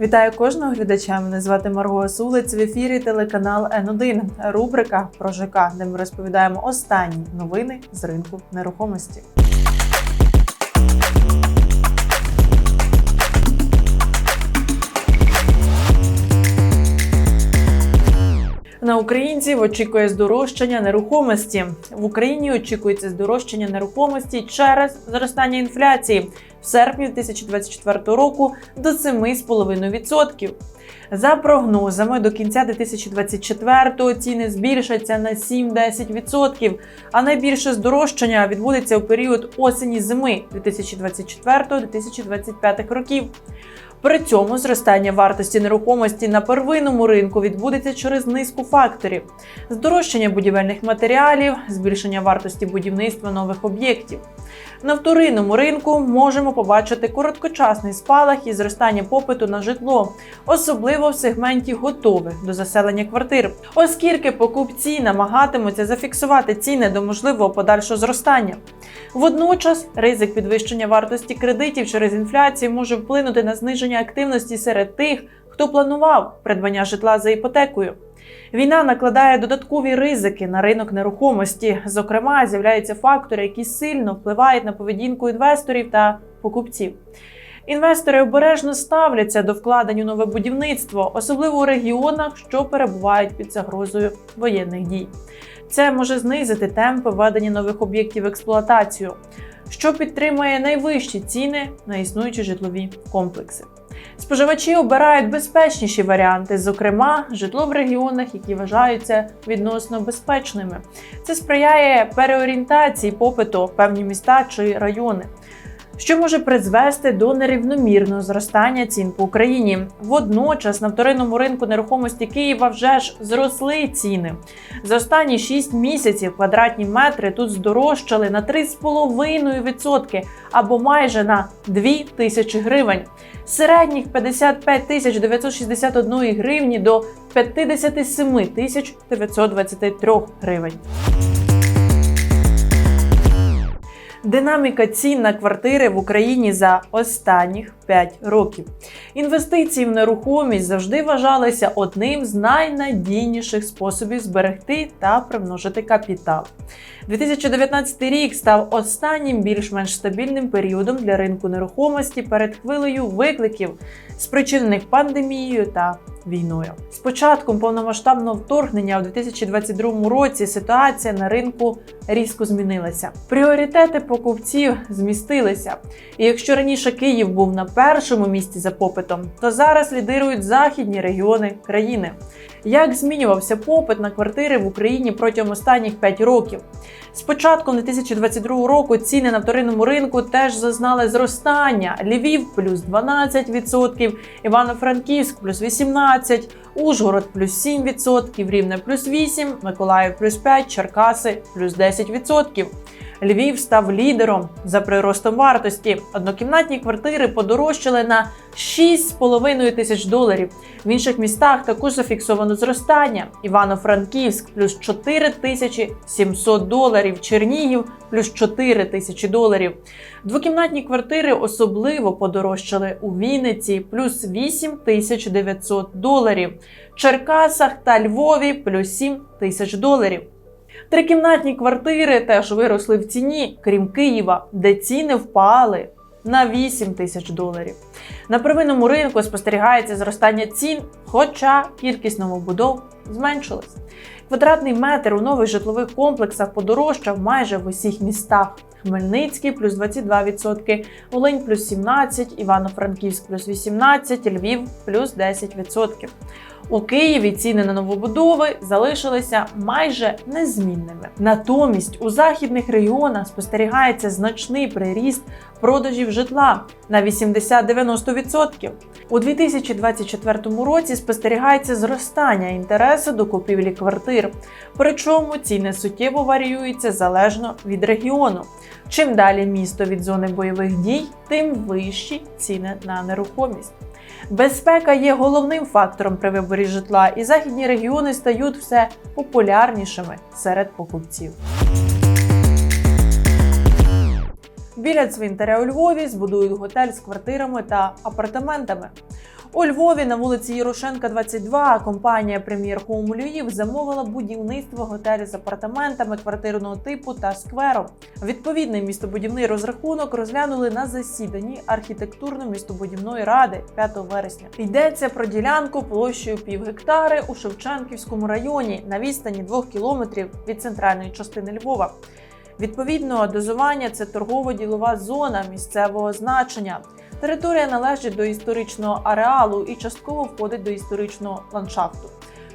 Вітаю кожного глядача. Мене звати Марго Сулиць. В ефірі телеканал Н1. Рубрика про ЖК, де ми розповідаємо останні новини з ринку нерухомості. На українців очікує здорожчання нерухомості. В Україні очікується здорожчання нерухомості через зростання інфляції в серпні 2024 року до 7,5%. За прогнозами, до кінця 2024 ціни збільшаться на 7-10%, а найбільше здорожчання відбудеться у період осені-зими 2024-2025 років. При цьому зростання вартості нерухомості на первинному ринку відбудеться через низку факторів: здорожчання будівельних матеріалів, збільшення вартості будівництва нових об'єктів. На вторинному ринку можемо побачити короткочасний спалах і зростання попиту на житло, особливо в сегменті готових до заселення квартир, оскільки покупці намагатимуться зафіксувати ціни до можливого подальшого зростання. Водночас ризик підвищення вартості кредитів через інфляцію може вплинути на зниження активності серед тих, хто планував придбання житла за іпотекою. Війна накладає додаткові ризики на ринок нерухомості. Зокрема, з'являються фактори, які сильно впливають на поведінку інвесторів та покупців. Інвестори обережно ставляться до вкладень у нове будівництво, особливо у регіонах, що перебувають під загрозою воєнних дій. Це може знизити темпи введення нових об'єктів в експлуатацію, що підтримує найвищі ціни на існуючі житлові комплекси. Споживачі обирають безпечніші варіанти, зокрема, житло в регіонах, які вважаються відносно безпечними. Це сприяє переорієнтації попиту в певні міста чи райони. Що може призвести до нерівномірного зростання цін по Україні? Водночас на вторинному ринку нерухомості Києва вже ж зросли ціни. За останні 6 місяців квадратні метри тут здорожчали на 3,5% або майже на 2 тисячі гривень. Середніх 55 тисяч 961 гривні до 57 тисяч 923 гривень. Динаміка цін на квартири в Україні за останніх 5 років. Інвестиції в нерухомість завжди вважалися одним з найнадійніших способів зберегти та примножити капітал. 2019 рік став останнім більш-менш стабільним періодом для ринку нерухомості перед хвилею викликів, спричинених пандемією та війною. З початком повномасштабного вторгнення у 2022 році ситуація на ринку різко змінилася. Пріоритети покупців змістилися. І якщо раніше Київ був на першому місці за попитом, то зараз лідирують західні регіони країни. Як змінювався попит на квартири в Україні протягом останніх 5 років? З початком 2022 року ціни на вторинному ринку теж зазнали зростання: Львів плюс 12%, Івано-Франківськ плюс 18%, Ужгород плюс 7%, Рівне плюс 8%, Миколаїв плюс 5%, Черкаси плюс 10%. Львів став лідером за приростом вартості. Однокімнатні квартири подорожчали на 6,5 тисяч доларів. В інших містах також зафіксовано зростання. Івано-Франківськ плюс 4 тисячі 700 доларів, Чернігів плюс 4 тисячі доларів. Двокімнатні квартири особливо подорожчали у Вінниці плюс 8 тисяч 900 доларів, Черкасах та Львові плюс 7 тисяч доларів. Трикімнатні квартири теж виросли в ціні, крім Києва, де ціни впали на 8 тисяч доларів. На первинному ринку спостерігається зростання цін, хоча кількість новобудов зменшилась. Квадратний метр у нових житлових комплексах подорожчав майже в усіх містах. Хмельницький плюс 22%, Волинь плюс 17%, Івано-Франківськ плюс 18%, Львів плюс 10%. У Києві ціни на новобудови залишилися майже незмінними. Натомість у західних регіонах спостерігається значний приріст продажів житла на 80-90%. У 2024 році спостерігається зростання інтересу до купівлі квартир. Причому ціни суттєво варіюються залежно від регіону. Чим далі місто від зони бойових дій, тим вищі ціни на нерухомість. Безпека є головним фактором при виборі житла, і західні регіони стають все популярнішими серед покупців. Біля цвинтаря у Львові збудують готель з квартирами та апартаментами. У Львові на вулиці Ярошенка, 22, компанія Прем'єр Хоум Львів замовила будівництво готелю з апартаментами квартирного типу та сквером. Відповідний містобудівний розрахунок розглянули на засіданні архітектурно-містобудівної ради 5 вересня. Йдеться про ділянку площею пів гектари у Шевченківському районі на відстані 2 кілометрів від центральної частини Львова. Відповідно, дозування це торгово-ділова зона місцевого значення. Територія належить до історичного ареалу і частково входить до історичного ландшафту.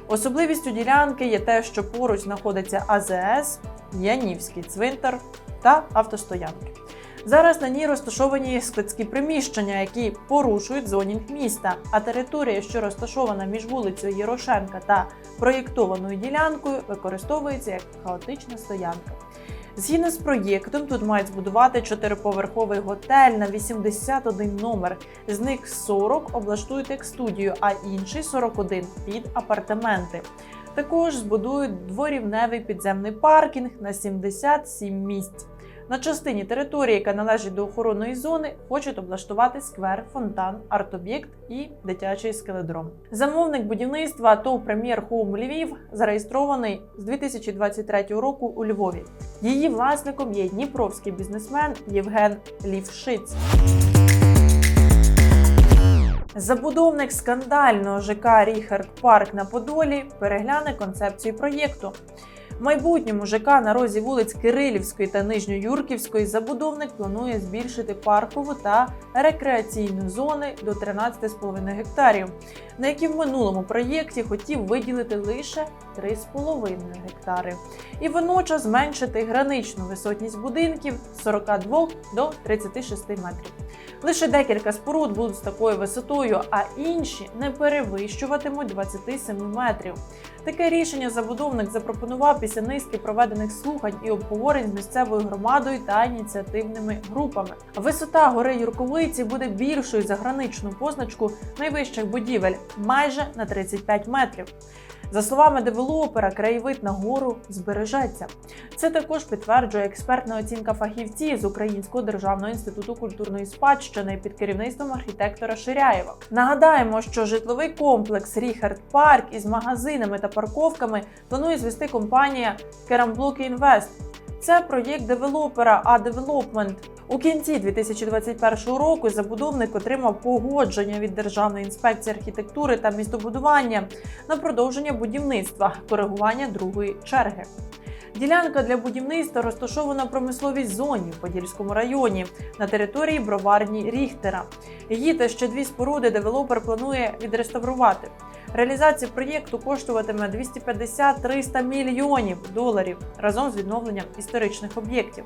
Особливістю ділянки є те, що поруч знаходиться АЗС, Янівський цвинтар та автостоянки. Зараз на ній розташовані складські приміщення, які порушують зонінг міста. А територія, що розташована між вулицею Єрошенка та проєктованою ділянкою, використовується як хаотична стоянка. Згідно з проєктом, тут мають збудувати чотириповерховий готель на 81 номер. З них 40 облаштують як студію, а інший 41 під апартаменти. Також збудують дворівневий підземний паркінг на 77 місць. На частині території, яка належить до охоронної зони, хочуть облаштувати сквер, фонтан, арт-об'єкт і дитячий скеледром. Замовник будівництва ТОВ Прем'єр Хоум Львів зареєстрований з 2023 року у Львові. Її власником є дніпровський бізнесмен Євген Лівшиць. Забудовник скандального ЖК Ріхард Парк на Подолі перегляне концепцію проєкту. В майбутньому ЖК на розі вулиць Кирилівської та Нижньоюрківської забудовник планує збільшити паркову та рекреаційну зони до 13,5 гектарів, на які в минулому проєкті хотів виділити лише 3,5 гектари, і водночас зменшити граничну висотність будинків з 42 до 36 метрів. Лише декілька споруд будуть з такою висотою, а інші не перевищуватимуть 27 метрів. Таке рішення забудовник запропонував після низки проведених слухань і обговорень з місцевою громадою та ініціативними групами. Висота гори Юрковиці буде більшою за граничну позначку найвищих будівель майже на 35 метрів. За словами девелопера, краєвид на гору збережеться. Це також підтверджує експертна оцінка фахівців з Українського державного інституту культурної спадщини під керівництвом архітектора Ширяєва. Нагадаємо, що житловий комплекс Ріхард Парк із магазинами та парковками планує звести компанія Керамблок Інвест. Це проєкт девелопера А Девелопмент. У кінці 2021 року забудовник отримав погодження від Державної інспекції архітектури та містобудування на продовження будівництва, коригування другої черги. Ділянка для будівництва розташована в промисловій зоні в Подільському районі на території броварні Ріхтера. Її та ще дві споруди девелопер планує відреставрувати. Реалізація проєкту коштуватиме 250-300 мільйонів доларів разом з відновленням історичних об'єктів.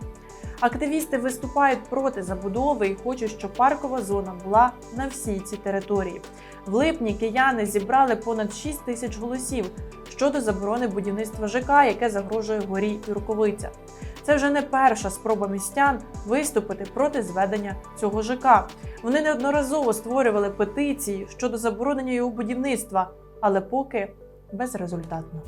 Активісти виступають проти забудови і хочуть, щоб паркова зона була на всій цій території. В липні кияни зібрали понад 6 тисяч голосів щодо заборони будівництва ЖК, яке загрожує горі Юрковиця. Це вже не перша спроба містян виступити проти зведення цього ЖК. Вони неодноразово створювали петиції щодо заборонення його будівництва, але поки безрезультатно.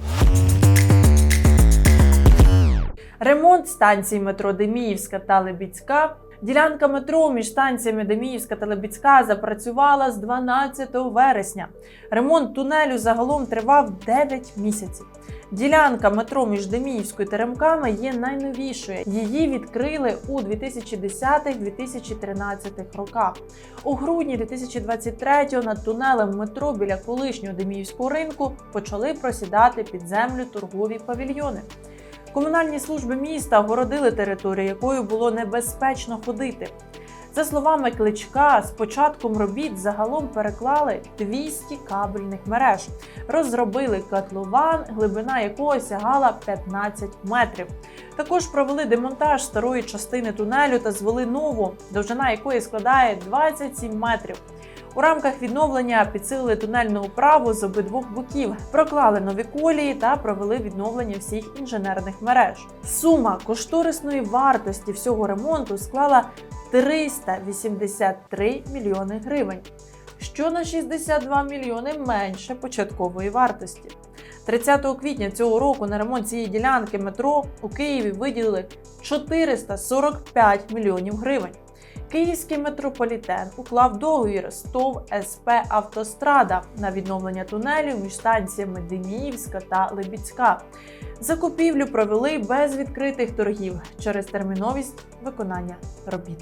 Ремонт станції метро Деміївська та Лебідська. Ділянка метро між станціями Деміївська та Лебідська запрацювала з 12 вересня. Ремонт тунелю загалом тривав 9 місяців. Ділянка метро між Деміївською та Ремками є найновішою. Її відкрили у 2010-2013 роках. У грудні 2023-го над тунелем метро біля колишнього Деміївського ринку почали просідати під землю торгові павільйони. Комунальні служби міста огородили територію, якою було небезпечно ходити. За словами кличка, з початком робіт загалом переклали 200 кабельних мереж, розробили котлован, глибина якого сягала 15 метрів. Також провели демонтаж старої частини тунелю та звели нову, довжина якої складає 27 метрів. У рамках відновлення підсилили тунельну управу з обидвох боків, проклали нові колії та провели відновлення всіх інженерних мереж. Сума кошторисної вартості всього ремонту склала 383 мільйони гривень, що на 62 мільйони менше початкової вартості. 30 квітня цього року на ремонт цієї ділянки метро у Києві виділили 445 мільйонів гривень. Київський метрополітен уклав договір з ТОВ СП Автострада на відновлення тунелів між станціями Деміївська та Либіцька. Закупівлю провели без відкритих торгів через терміновість виконання робіт.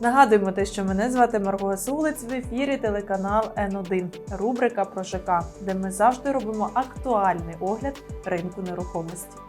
Нагадуємо те, що мене звати Марго Гасулець в ефірі телеканал Н1, рубрика про ЖК, де ми завжди робимо актуальний огляд ринку нерухомості.